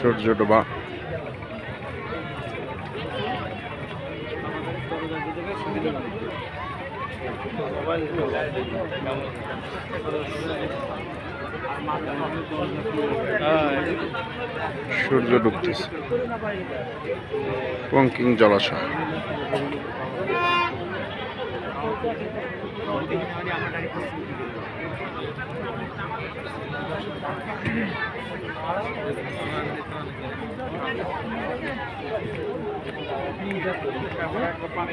সূর্য ডোবা। সূর্য ডুবতেছে। পঙ্কিং জলাশয়। পানি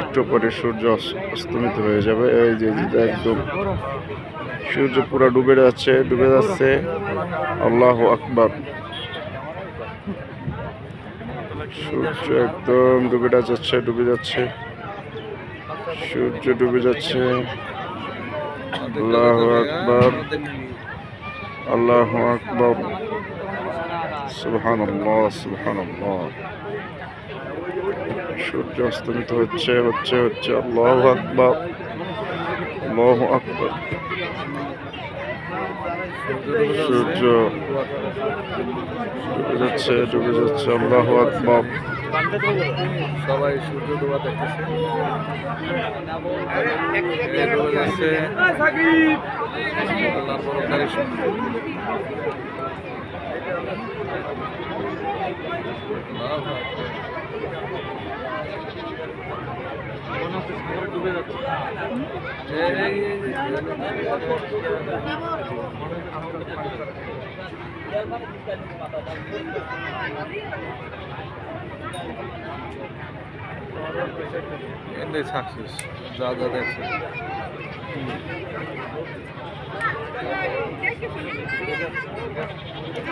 একটু পরে সূর্য অস্তমিত হয়ে যাবে। এই যে একদম সূর্য পুরো ডুবে যাচ্ছে ডুবে যাচ্ছে। আল্লাহ আকবার। সূর্য একদম ডুবে যাচ্ছে ডুবে যাচ্ছে। সূর্য ডুবে যাচ্ছে। আল্লাহ আকবার। আল্লাহ আকবার। সুবহান আল্লাহ সুবহান আল্লাহ সূর্য অস্তমিত হচ্ছে হচ্ছে হচ্ছে। আল্লাহ আকবার। আল্লাহ আকবার। সূর্য ডুবে যাচ্ছে ডুবে যাচ্ছে। আল্লাহ আকবার। সবাই সূর্য ডোবা দেখতেছে। আল্লাহু আকবার। এই, এই, এই, এটাই সাকসেস যা যা দেখছে।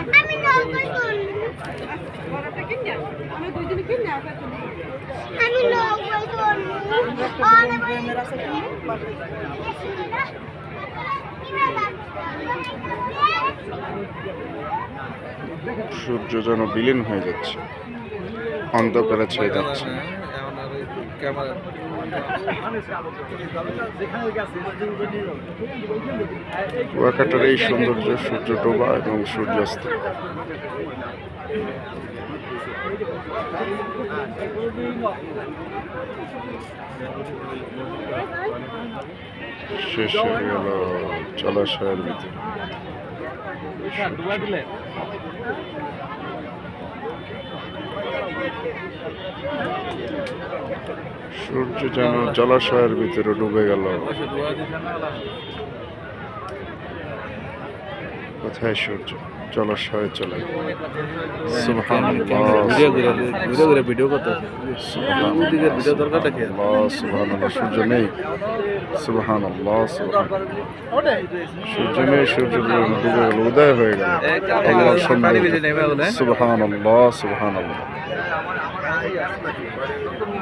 আমি সূর্য যেন বিলীন হয়ে যাচ্ছে। অন্ধকারে ছেয়ে যাচ্ছে। ক্যামেরা। কুয়াকাটার এই সৌন্দর্য সূর্য ডোবা এবং সূর্যাস্ত। শেষ হয়ে গেল জলাশয়ের ভিতরে। সূর্য যেন জলাশয়ের ভিতরে ডুবে গেল। কোথায় সূর্য? জলাশয়ে চলে আল্লাহ সূর্য নেই। সুবহানাল্লাহ সূর্য নেই সূর্য ডুবে গেল উদয় হয়ে গেল। আল্লাহর পানি বেশি নেমে